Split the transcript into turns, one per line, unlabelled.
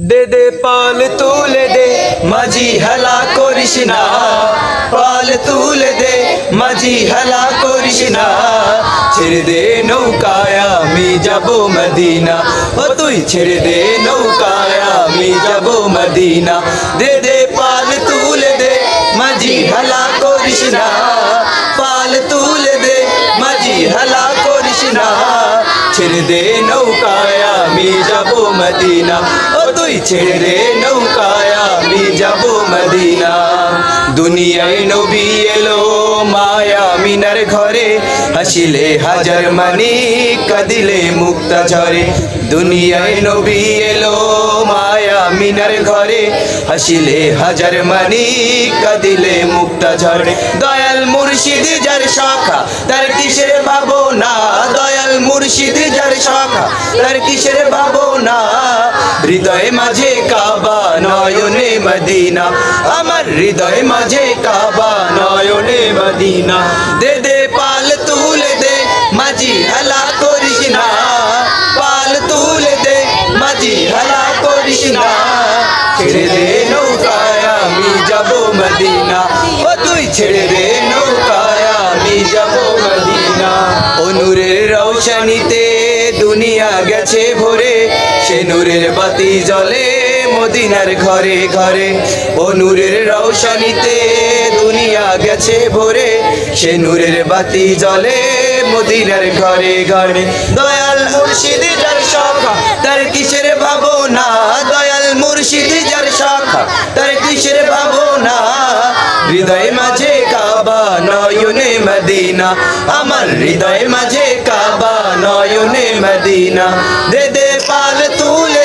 দে দে, পাল তুলে দে, মাঝি হেলা করিস না। পাল তুলে দে, মাঝি হেলা করিস না। ছেড়ে দে নৌকায়, আমি যাব মদিনা। ও তুই ছেড়ে দে নৌকায়, আমি যাব মদিনা। দে দে, পাল তুলে দে, মাঝি হেলা করিস না। পাল তুলে দে, মাঝি হেলা করিস না। ছেড়ে দে নৌকায়, আমি যাব মদিনা। তুই ছেড়ে নৌকায় আমি যাব মদিনা দুনিয়ায় নবী এলো মায়া মিনার ঘরে। হাসিলে হাজার মানি, কাদিলে মুক্তা ঝরে। দুনিয়ায় নবী এলো মায়া মিনার ঘরে। হাসিলে হাজার মানি, কাদিলে মুক্তা ঝরে। দয়াল মুর্শিদ যার শাখা, তার কিসের ভাবনা? দয়াল মুর্শিদ যার শাখা, তার কিসের ভাবনা? হৃদয় মাঝে কাবা নয়নে মদিনা। আমার হৃদয় মাঝে কাবা, নয়নে মদিনা। দে দে, পাল তুলে দে, মাঝি হেলা করিস না। পাল তুলে দে, মাঝি হেলা করিস না। ছেড়ে দে নৌকায়, আমি যাব মদিনা। ও তুই ছেড়ে দে নৌকায়, আমি যাব মদিনা। ও নূরের রৌশনীতে দুনিয়া গেছে ভরে। সে নূরের বাতি জ্বলে মদিনার ঘরে ঘরে, ও নূরের রৌশনীতে দুনিয়া গেছে ভরে। সে নূরের বাতি জ্বলে মদিনার ঘরে ঘরে। দয়াল মুর্শিদ যার শাখা, তার কিসের ভাবনা? দয়াল মুর্শিদ যার শাখা, তার কিসের ভাবনা? হৃদয় মাঝে কাবা নয়নে মদিনা, আমার হৃদয় মাঝে কাবা নয়নে মদিনা। দে দে পাল তুলে